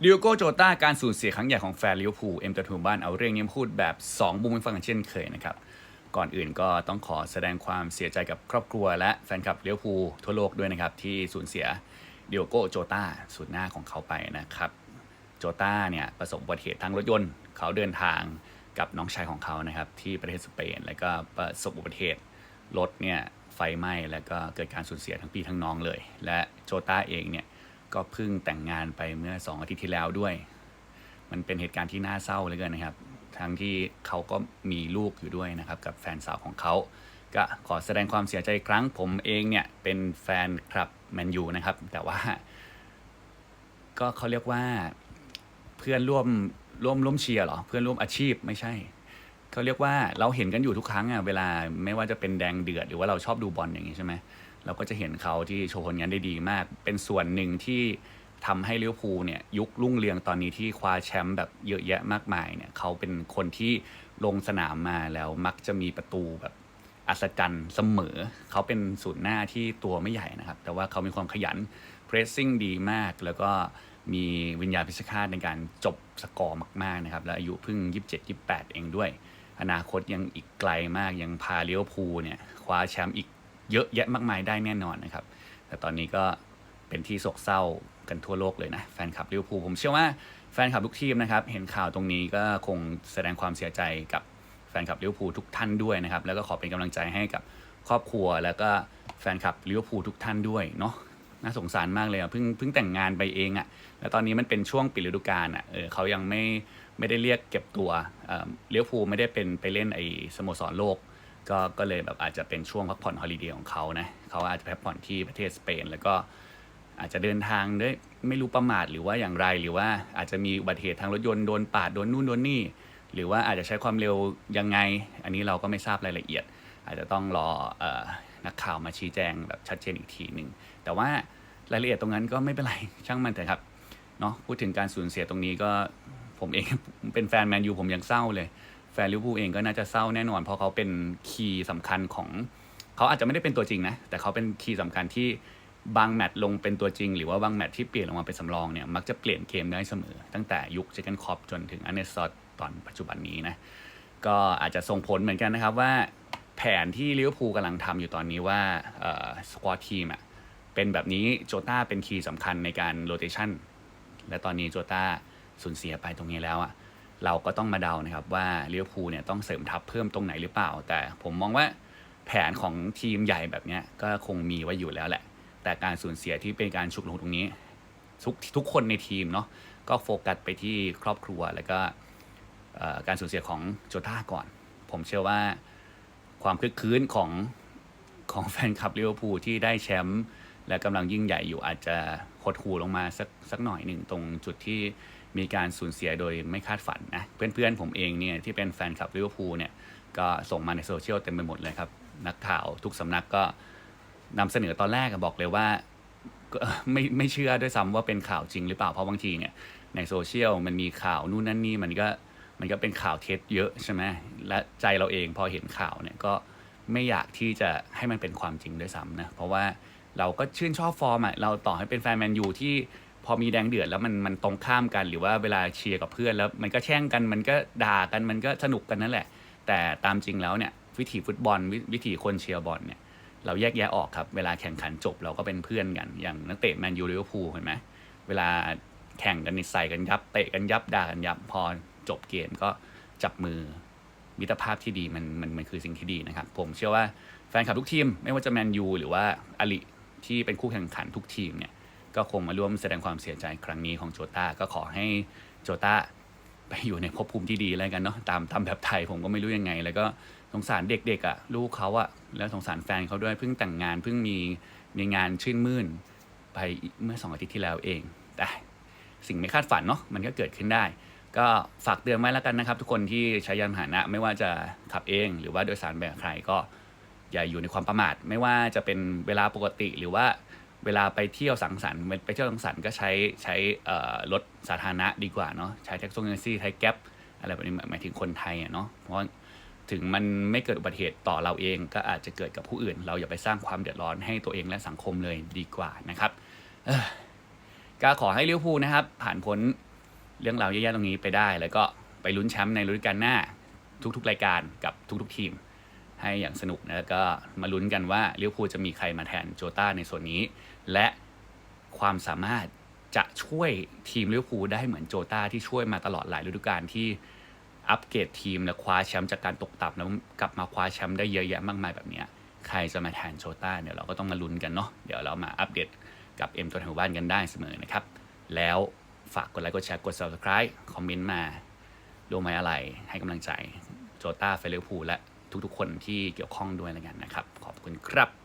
ดิโอโกโจต้าการสูญเสียครั้งใหญ่ของแฟนลิเวอร์พูลเอ็มจะถูบ้านเอาเรื่องนี้พูดแบบ 2 มุมให้ฟังกันเช่นเคยนะครับ ก่อนอื่นก็ต้องขอแสดงความเสียใจกับครอบครัวและแฟนคลับลิเวอร์พูลทั่วโลกด้วยนะครับ ที่สูญเสียดิโอโกโจต้าสุดหน้าของเขาไปนะครับ โจต้าเนี่ยประสบอุบัติเหตุทางรถยนต์ เขาเดินทางกับน้องชายของเขานะครับ ที่ประเทศสเปน แล้วก็ประสบอุบัติเหตุรถเนี่ยไฟไหม้แล้วก็เกิดการสูญเสียทั้งพี่ทั้งน้องเลย และโจต้าเองเนี่ย ก็เพิ่งแต่งงานไปเมื่อ 2 อาทิตย์ที่แล้วด้วย มันเป็นเหตุการณ์ที่น่าเศร้าเหลยกันนะครับ ทั้งที่เขาก็มีลูกอยู่ด้วยนะครับ กับแฟนสาวของเขา ก็ขอแสดงความเสียใจครั้ง ผมเองเนี่ยเป็นแฟนคลับแมนยูนะครับ แต่ว่า ก็เขาเรียกว่าเพื่อนร่วมร่วมร่วมเชียร์เหรอ เพื่อนร่วมอาชีพไม่ใช่เขาเรียกว่าเราเห็นกันอยู่ทุกครั้งอะเวลาไม่ว่าจะเป็นแดงเดือดหรือว่าเราชอบดูบอลอย่างนี้ใช่ไหม เราก็จะเห็นเขาที่โชว์ผลงานได้ดีมาก เป็นส่วนหนึ่งที่ทำให้ลิเวอร์พูลเนี่ยยุครุ่งเรืองตอนนี้ที่คว้าแชมป์แบบเยอะแยะมากมายเนี่ยเขาเป็นคนที่ลงสนามมาแล้วมักจะมีประตูแบบอัศจรรย์เสมอ เขาเป็นศูนย์หน้าที่ตัวไม่ใหญ่นะครับ แต่ว่าเขามีความขยันเพรสซิ่งดีมาก แล้วก็มีวิญญาณพิชฆาตในการจบสกอร์มาก ๆ นะครับ และอายุเพิ่ง 27 28 เองด้วย อนาคตยังอีกไกลมากยังพาเลิเวอร์พูเนี่ยคว้าแชมป์อีก เยอะแยะมากมายได้แน่นอนนะครับ แต่ตอนนี้ก็เป็นที่โศกเศร้ากันทั่วโลกเลยนะแฟนคลับลิเวอร์พูลผมเชื่อว่าแฟนคลับทุกทีมนะครับเห็นข่าวตรงนี้ก็คงแสดงความเสียใจกับแฟนคลับลิเวอร์พูลทุกท่านด้วยนะครับแล้วก็ขอเป็นกำลังใจให้กับครอบครัว แล้วก็แฟนคลับลิเวอร์พูลทุกท่านด้วยเนาะน่าสงสารมากเลยอะเพิ่งเพิ่งแต่งงานไปเองอะแล้วตอนนี้มันเป็นช่วงปิดฤดูกาลอะเออเขายังไม่ไม่ได้เรียกเก็บตัวเอ่อเลี้ยวภูลไม่ได้เป็นไปเล่นไอ้สโมสรโลก ก็ก็เลยแบบอาจจะเป็นช่วงพักผ่อนฮอลิเดย์ของเขานะเขาอาจจะพักผ่อนที่ประเทศสเปน แล้วก็อาจจะเดินทางด้วยไม่รู้ประมาทหรือว่าอย่างไรหรือว่าอาจจะมีอุบัติเหตุทางรถยนต์โดนปาดโดนนู่นโดนนี่ หรือว่าอาจจะใช้ความเร็วยังไง อันนี้เราก็ไม่ทราบรายละเอียด อาจจะต้องรออนักข่าวมาชี้แจงแบบชัดเจนอีกทีหนึ่งแต่ว่ารายละเอียดตรงนั้นก็ไม่เป็นไรช่างมันเถอะครับเนาะพูดถึงการสูญเสียตรงนี้ก็ผมเองเป็นแฟนแมนยูผมยังเศร้าเลย แฟนลิเวอร์พูลเองก็น่าจะเศร้าแน่นอน เพราะเขาเป็นคีย์สำคัญของ เขาอาจจะไม่ได้เป็นตัวจริงนะ แต่เขาเป็นคีย์สำคัญที่บางแมตช์ลงเป็นตัวจริง หรือว่าบางแมตช์ที่เปลี่ยนลงมาเป็นสำรองเนี่ยมักจะเปลี่ยนเกมได้เสมอ ตั้งแต่ยุคเจกันคอปจนถึงอันเนสซอตตอนปัจจุบันนี้นะก็อาจจะส่งผลเหมือนกันนะครับว่าแผนที่ลิเวอร์พูลกำลังทำอยู่ตอนนี้ว่าสควอตทีมอะเป็นแบบนี้โจต้าเป็นคีย์สำคัญในการโรเตชันและตอนนี้โจต้าสูญเสียไปตรงนี้แล้วอะ เราก็ต้องมาเดานะครับว่าลิเวอร์พูลเนี่ยต้องเสริมทัพเพิ่มตรงไหนหรือเปล่า แต่ผมมองว่าแผนของทีมใหญ่แบบนี้ก็คงมีไว้อยู่แล้วแหละ แต่การสูญเสียที่เป็นการฉุกละหุกตรงนี้ ทุกทุกคนในทีมเนาะก็โฟกัสไปที่ครอบครัวแล้วก็การสูญเสียของโจต้าก่อน ผมเชื่อว่าความคึกคืนของของแฟนคลับลิเวอร์พูลที่ได้แชมป์และกำลังยิ่งใหญ่อยู่อาจจะหดหูลงมาสักสักหน่อยหนึ่งตรงจุดที่ มีการสูญเสียโดยไม่คาดฝันนะเพื่อนๆผมเองเนี่ยที่เป็นแฟนคลับลิเวอร์พูลเนี่ยก็ส่งมาในโซเชียลเต็มไปหมดเลยครับ นักข่าวทุกสำนักก็นำเสนอตอนแรกบอกเลยว่าไม่ไม่เชื่อด้วยซ้ำว่าเป็นข่าวจริงหรือเปล่าเพราะบางทีเนี่ยในโซเชียลมันมีข่าวนู่นนั่นนี่มันก็มันก็เป็นข่าวเท็จเยอะใช่ไหมและใจเราเองพอเห็นข่าวเนี่ยก็ไม่อยากที่จะให้มันเป็นความจริงด้วยซ้ำนะเพราะว่าเราก็ชื่นชอบฟอร์มอะเราต่อให้เป็นแฟนแมนยูที่ พอมีแดงเดือดแล้วมันมันตรงข้ามกัน หรือว่าเวลาเชียร์กับเพื่อนแล้วมันก็แช่งกันมันก็ด่ากันมันก็สนุกกันนั่นแหละ แต่ตามจริงแล้วเนี่ยวิถีฟุตบอลววิถีคนเชียร์บอลเนี่ยเราแยกแยะออกครับ เวลาแข่งขันจบเราก็เป็นเพื่อนกัน อย่างนักเตะแมนยูลิเวอร์พูลเห็นไหมเวลาแข่งกันใส่กันยับเตะกันยับด่ากันยับพอจบเกมก็จับมือมิตรภาพที่ดีมันมันมันคือสิ่งที่ดีนะครับ ผมเชื่อว่าแฟนคลับทุกทีม ไม่ว่าจะแมนยูหรือว่าอลิที่เป็นคู่แข่งขันทุกทีมเนี่ย ก็คงมาร่วมแสดงความเสียใจครั้งนี้ของโจต้าก็ขอให้โจต้าไปอยู่ในภพภูมิที่ดีแล้วกันเนาะตามตามแบบไทยผมก็ไม่รู้ยังไง แล้วก็สงสารเด็กๆอะ่ะลูกเขาอะ่ะแล้วสงสารแฟนเขาด้วยเพิ่งแต่งงานเพิ่งมีมีงานชื่นมื่นไปเมื่อสองอาทิตย์ที่แล้วเองแต่สิ่งไม่คาดฝันเนาะมันก็เกิดขึ้นได้ ก็ฝากเตือนไว้แล้วกันนะครับ ทุกคนที่ใช้ยานพาหนะไม่ว่าจะขับเองหรือว่าโดยสารแบบใครก็อย่าอยู่ในความประมาท ไม่ว่าจะเป็นเวลาปกติหรือว่า เวลาไปเที่ยวสังสรรค์ไปเที่ยวสังสรรค์ก็ใช้ใช้รถสาธารณะดีกว่าเนาะใช้แท็กซี่ซี่ใช้แก๊ปอะไรแบบนี้หมายถึงคนไทยเนาะเพราะถึงมันไม่เกิดอุบัติเหตุต่อเราเองก็อาจจะเกิดกับผู้อื่น เราอย่าไปสร้างความเดือดร้อนให้ตัวเองและสังคมเลยดีกว่านะครับก็ขอให้ลิเวอร์พูลนะครับ ผ่านพ้นเรื่องราวแย่ๆตรงนี้ไปได้ แล้วก็ไปลุ้นแชมป์ในฤดูกาลหน้าทุกๆรายการกับทุกๆทีม ให้อย่างสนุกนะแล้วก็มาลุ้นกันว่าลิเวอร์พูลจะมีใครมาแทนโจต้าในส่วนนี้ และความสามารถจะช่วยทีมลิเวอร์พูลได้เหมือนโจต้าที่ช่วยมาตลอดหลายฤดูกาลที่อัปเกรดทีมและคว้าแชมป์จากการตกต่ำแล้วกลับมาคว้าแชมป์ได้เยอะแยะมากมายแบบนี้ใครจะมาแทนโจต้าเดี๋ยวเราก็ต้องมาลุ้นกันเนาะเดี๋ยวเรามาอัปเดตกับเอ็มตัวแทนบ้านกันได้เสมอนะครับ แล้วฝากกดไลค์กดแชร์กด subscribe คอมเมนต์มารู้ไหมอะไรให้กำลังใจโจต้าเฟลิพูและ ทุกๆ คนที่เกี่ยวข้องด้วยแล้วกันนะครับ ขอบคุณครับ